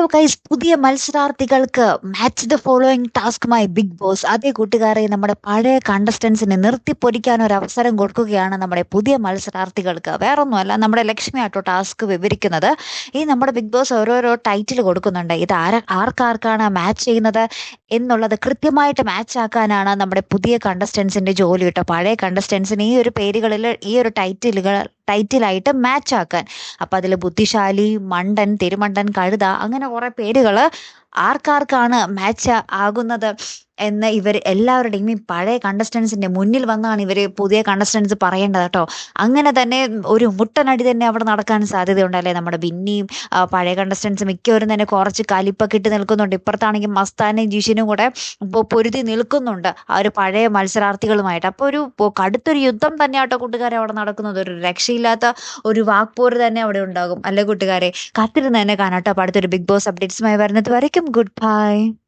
Hello guys പുതിയ മത്സരാർത്ഥികൾക്ക് match the following ടാസ്കുമായി ബിഗ് ബോസ് അതേ കൂട്ടുകാരെ നമ്മുടെ പഴയ കണ്ടസ്റ്റൻസിനെ നിർത്തിപ്പൊരിക്കാൻ ഒരു അവസരം കൊടുക്കുകയാണ് നമ്മുടെ പുതിയ മത്സരാർത്ഥികൾക്ക്. വേറൊന്നുമല്ല നമ്മുടെ ലക്ഷ്മി ആട്ടോ ടാസ്ക് വിവരിക്കുന്നത്. ഈ നമ്മുടെ ബിഗ് ബോസ് ഓരോരോ ടൈറ്റിൽ കൊടുക്കുന്നുണ്ട്. ഇത് ആര ആർക്കാർക്കാണ് മാച്ച് ചെയ്യുന്നത് എന്നുള്ളത് കൃത്യമായിട്ട് മാച്ച് ആക്കാനാണ് നമ്മുടെ പുതിയ കണ്ടസ്റ്റൻസിന്റെ ജോലി കേട്ടോ. പഴയ കണ്ടസ്റ്റൻസിന് ഈ ഒരു പേരുകളിൽ ഈ ഒരു ടൈറ്റിലുകൾ ടൈറ്റിലായിട്ട് മാച്ച് ആക്കാൻ അപ്പം അതിൽ ബുദ്ധിശാലി മണ്ടൻ തിരുമണ്ടൻ കഴുത അങ്ങനെ കുറേ പേരുകൾ ആർക്കാർക്കാണ് മാച്ച് ആകുന്നത് എന്ന് ഇവർ എല്ലാവരുടെയും ഈ പഴയ കണ്ടസ്റ്റൻസിന്റെ മുന്നിൽ വന്നാണ് ഇവർ പുതിയ കണ്ടസ്റ്റൻസ് പറയേണ്ടത് കേട്ടോ. അങ്ങനെ തന്നെ ഒരു മുട്ടനടി തന്നെ അവിടെ നടക്കാൻ സാധ്യതയുണ്ടല്ലേ നമ്മുടെ ബിന്നിയും പഴയ കണ്ടസ്റ്റൻസ് മിക്കവരും തന്നെ കുറച്ച് കലിപ്പൊക്കെ ഇട്ട് നിൽക്കുന്നുണ്ട്. ഇപ്പുറത്താണെങ്കിൽ മസ്താനയും ജിഷിനും കൂടെ ഇപ്പോൾ പൊരുതി നിൽക്കുന്നുണ്ട് ആ ഒരു പഴയ മത്സരാർത്ഥികളുമായിട്ട്. അപ്പോൾ ഒരു കടുത്തൊരു യുദ്ധം തന്നെ ആട്ടോ കൂട്ടുകാരെ അവിടെ നടക്കുന്നത്. ഒരു രക്ഷയില്ലാത്ത ഒരു വാക്പോര് തന്നെ അവിടെ ഉണ്ടാകും. അല്ലേ കൂട്ടുകാരെ? കാത്തിരുന്ന് തന്നെ കാണാട്ടോ അപ്പോൾ അടുത്തൊരു ബിഗ് ബോസ് അപ്ഡേറ്റ്സുമായി വരുന്നത് വരയ്ക്കും some good pie.